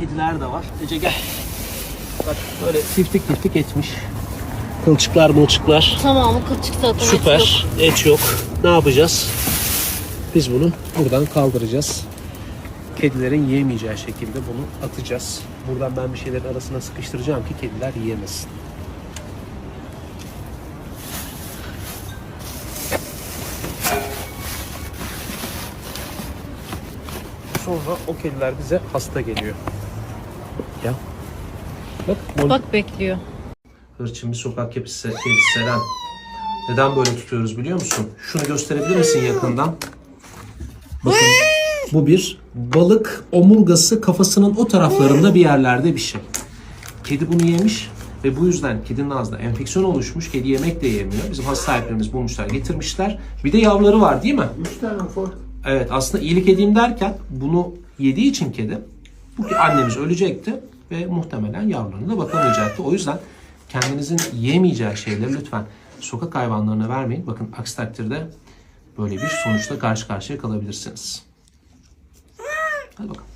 Kediler de var. Ece gel. Bak böyle tiftik tiftik etmiş. Kılçıklar mılçıklar. Tamam kılçık zaten et yok. Süper. Et yok. Ne yapacağız? Biz bunu buradan kaldıracağız. Kedilerin yiyemeyeceği şekilde bunu atacağız. Buradan ben bir şeylerin arasına sıkıştıracağım ki kediler yiyemesin. Sonra o kediler bize hasta geliyor. Ya. Bak, Mon- Bak bekliyor. Hırçın bir sokak kedisi, kedisi Seren. Neden böyle tutuyoruz biliyor musun? Şunu gösterebilir misin yakından? Bakın bu bir balık omurgası kafasının o taraflarında bir yerlerde bir şey. Kedi bunu yemiş ve bu yüzden kedinin ağzında enfeksiyon oluşmuş. Kedi yemek de yemiyor. Bizim hasta sahiplerimiz bulmuşlar, getirmişler. Bir de yavruları var değil mi? Üç tane ufak. Evet aslında iyilik edeyim derken bunu yediği için kedi bu annemiz ölecekti ve muhtemelen yavrularına da bakamayacaktı. O yüzden kendinizin yemeyeceği şeyleri lütfen sokak hayvanlarına vermeyin. Bakın aksi takdirde böyle bir sonuçla karşı karşıya kalabilirsiniz. Hadi bakalım.